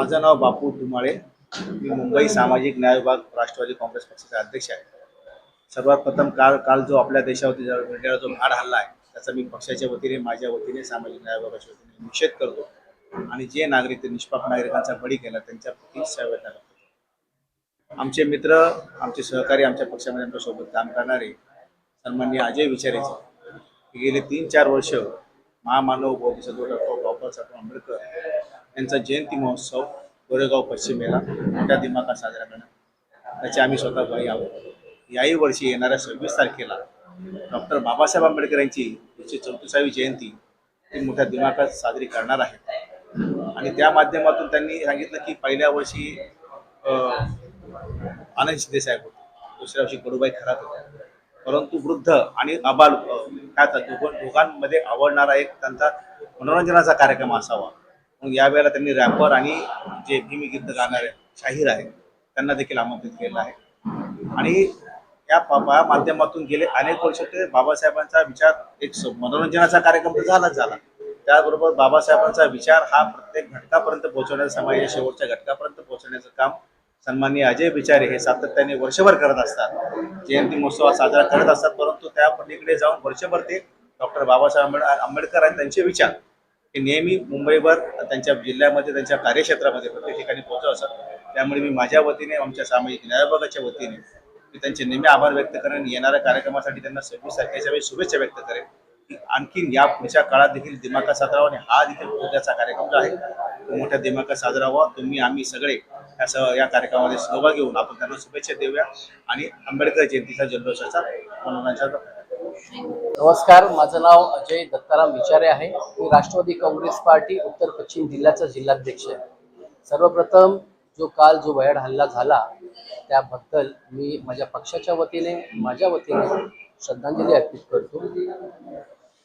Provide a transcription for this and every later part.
माझं नाव बापू धुमाळे मी मुंबई सामाजिक न्याय विभाग राष्ट्रवादी काँग्रेस पक्षाचे अध्यक्ष आहे. सर्वात प्रथम काल काल जो आपल्या देशावरती जो जो माड हल्ला आहे त्याचा मी पक्षाच्या वतीने माझ्या वतीने सामाजिक न्याय विभागाच्या वतीने निषेध करतो. आणि जे नागरिक ते निष्पाप नागरिकांचा बळी केला त्यांच्या संवेदना करतो. आमचे मित्र आमचे सहकारी आमच्या पक्षामध्ये आमच्यासोबत काम करणारे सन्माननीय अजय विचारेचे गेले तीन चार वर्ष महामानव बोधिसत्व डॉक्टर बाबासाहेब आंबेडकर यांचा जयंती महोत्सव गोरेगाव पश्चिमेला मोठ्या दिमाखात साजरा करणार. त्याचे आम्ही स्वतः भाई आहोत. याही वर्षी येणाऱ्या सव्वीस तारखेला डॉक्टर बाबासाहेब आंबेडकर यांची एकशे चौतीसावी जयंती ती मोठ्या दिमाखात साजरी करणार आहे. आणि त्या माध्यमातून त्यांनी सांगितलं की पहिल्या वर्षी आनंद शिंदे साहेब होते. दुसऱ्या वर्षी गडूबाई खरात होते. परंतु वृद्ध आणि आबाल काय दोघांमध्ये आवडणारा एक त्यांचा मनोरंजनाचा कार्यक्रम असावा. मग यावेळेला त्यांनी रॅपर आणि जे भीमी गीत गाणारे शाहीर आहेत त्यांना देखील आमंत्रित केलं आहे. आणि या पा- माध्यमातून गेले अनेक वर्ष ते बाबासाहेबांचा विचार एक मनोरंजनाचा कार्यक्रम तर झालाच झाला. त्याचबरोबर बाबासाहेबांचा विचार हा प्रत्येक घटकापर्यंत पोहोचवण्याचं समाजाच्या शेवटच्या घटकापर्यंत पोहोचवण्याचं काम सन्माननीय अजय विचारे हे सातत्याने वर्षभर करत असतात. जयंती महोत्सव साजरा करत असतात परंतु त्या पलीकडे जाऊन वर्षभर ते डॉक्टर बाबासाहेब आंबेड- आंबेडकर आणि त्यांचे विचार हे नेहमी मुंबईवर त्यांच्या जिल्ह्यामध्ये त्यांच्या कार्यक्षेत्रामध्ये प्रत्येक ठिकाणी पोहोचत त्यामुळे मी माझ्या वतीने आमच्या सामाजिक न्याय विभागाच्या वतीने मी त्यांचे नेहमी आभार व्यक्त करेन. येणाऱ्या कार्यक्रमासाठी त्यांना सव्वीस तारखेच्या वेळी शुभेच्छा व्यक्त करेन. की आणखीन या पुढच्या काळात देखील दिमाखात साजरा आणि हा देखील उद्याचा कार्यक्रम जो आहे तो मोठ्या दिमाखात साजरा व्हावा तुम्ही आम्ही सगळे या या कार्यक्रमामध्ये सहभाग घेऊन आपण त्यांना शुभेच्छा देऊया. आणि आंबेडकर जयंतीचा जल्लोषाचा मनोरंजनाचा नमस्कार माझं नाव अजय दत्ताराम विचारे आहे. मी राष्ट्रवादी काँग्रेस पार्टी उत्तर पश्चिम जिल्ह्याचा जिल्हाध्यक्ष आहे. सर्वप्रथम जो काल जो वयाड हल्ला झाला त्याबद्दल मी माझ्या पक्षाच्या वतीने माझ्या वतीने श्रद्धांजली अर्पित करतो.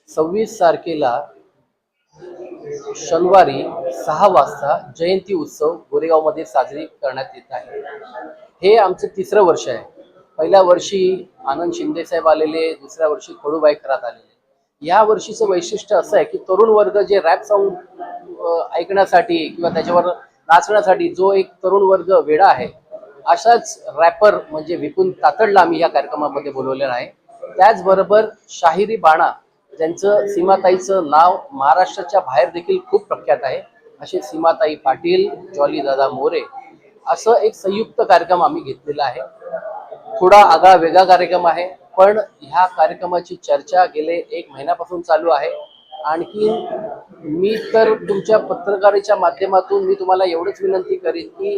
सव्वीस तारखेला शनिवारी सहा वाजता जयंती उत्सव गोरेगावमध्ये साजरी करण्यात येत आहे. हे आमचं तिसरं वर्ष आहे. पहिल्या वर्षी आनंद शिंदेसाहेब आलेले दुसऱ्या वर्षी खडूबाई खरात आलेले. या वर्षीचं वैशिष्ट्य असं आहे की तरुण वर्ग जे रॅप साऊंड ऐकण्यासाठी किंवा त्याच्यावर नाचण्यासाठी जो एक तरुण वर्ग वेडा आहे अशाच रॅपर म्हणजे विपुल तातडला आम्ही या कार्यक्रमामध्ये बोलवलेला आहे. त्याचबरोबर शाहिरी बाणा ज्यांचं सीमाताईचं नाव महाराष्ट्राच्या बाहेर देखील खूप प्रख्यात आहे. असे सीमाताई पाटील जॉली दादा मोरे असं एक संयुक्त कार्यक्रम आम्ही घेतलेला आहे. थोडा आगळा वेगळा कार्यक्रम आहे. पण ह्या कार्यक्रमाची चर्चा गेले एक महिन्यापासून चालू आहे. आणखी मी तर तुमच्या पत्रकारीच्या माध्यमातून मी तुम्हाला एवढंच विनंती करीन की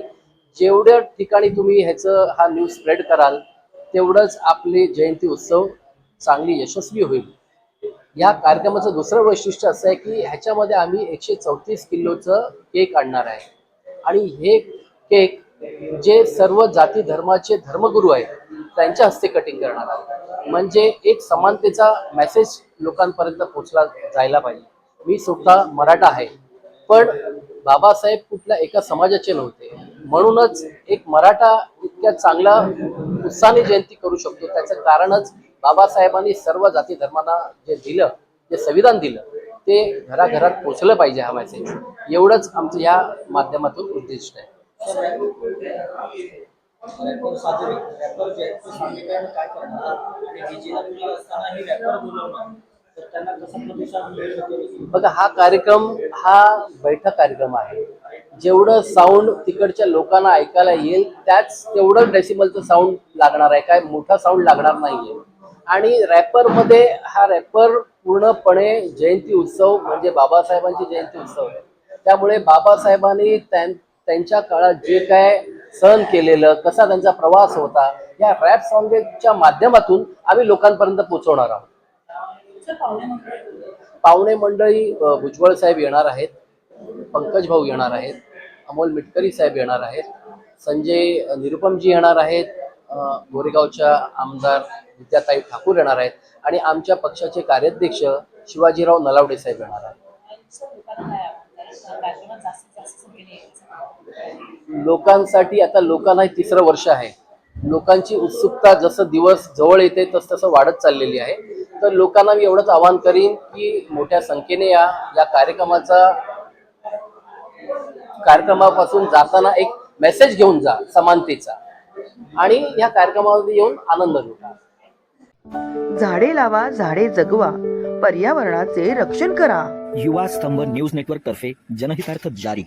जेवढ्या ठिकाणी तुम्ही ह्याचं हा न्यूज स्प्रेड कराल तेवढंच आपले जयंती उत्सव चांगली यशस्वी होईल. या कार्यक्रमाचं दुसरं वैशिष्ट्य असं आहे की ह्याच्यामध्ये आम्ही एकशे चौतीस किलोचं केक आणणार आहे. आणि हे केक जे सर्व जाती धर्माचे धर्मगुरू आहेत त्यांच्या हस्ते कटिंग करणार आहे म्हणजे एक समानतेचा मेसेज लोकांपर्यंत पोचला जायला पाहिजे. मी स्वतः मराठा आहे पण बाबासाहेब कुठल्या एका समाजाचे नव्हते. म्हणूनच एक मराठा इतक्या चांगला उत्साहाने जयंती करू शकतो. त्याचं कारणच बाबासाहेबांनी सर्व जाती धर्मांना जे दिलं जे संविधान दिलं ते घराघरात पोचलं पाहिजे हा मेसेज एवढंच आमचं या माध्यमातून उद्दिष्ट आहे. रॅपर साजरे रॅपर जे आहेत ते काय करणार आणि डीजेला रॅपर तर त्यांना प्रतिसाद मिळेल बघा हा कार्यक्रम हा बैठक कार्यक्रम आहे. जेवढं साऊंड तिकडच्या लोकांना ऐकायला येईल त्याच तेवढं डेसिमलचं साऊंड लागणार आहे. काय मोठा साऊंड लागणार नाहीये. आणि रॅपरमध्ये हा रॅपर पूर्णपणे जयंती उत्सव म्हणजे बाबासाहेबांची जयंती उत्सव आहे. त्यामुळे बाबासाहेबांनी त्यां- त्यांच्या काळात जे काय सहन केलेलं कसा त्यांचा प्रवास होता या रॅप सॉंगच्या माध्यमातून आम्ही लोकांपर्यंत पोहोचवणार आहोत. पाहुणे मंडळी. भुजबळ साहेब येणार आहेत पंकज भाऊ येणार आहेत अमोल मिटकरी साहेब येणार आहेत संजय निरुपमजी येणार आहेत गोरेगावच्या आमदार विद्याताई ठाकूर येणार आहेत आणि आमच्या पक्षाचे कार्याध्यक्ष शिवाजीराव नलावडे साहेब येणार आहेत. लोकांसाठी आता लोकांना हे तिसरं वर्ष आहे. लोकांची उत्सुकता जसं दिवस जवळ येते तस तसं वाढत चाललेली आहे. तर लोकांना मी एवढंच आवाहन करीन की मोठ्या संख्येने या या कार्यक्रमाचा कार्यक्रमापासून जाताना एक मेसेज घेऊन जा समानतेचा. आणि या कार्यक्रमामध्ये येऊन आनंद लुटा झाडे लावा झाडे जगवा पर्यावरणाचे रक्षण करा. युवा स्तंभ न्यूज नेटवर्क तर्फे जनहितार्थ जारी.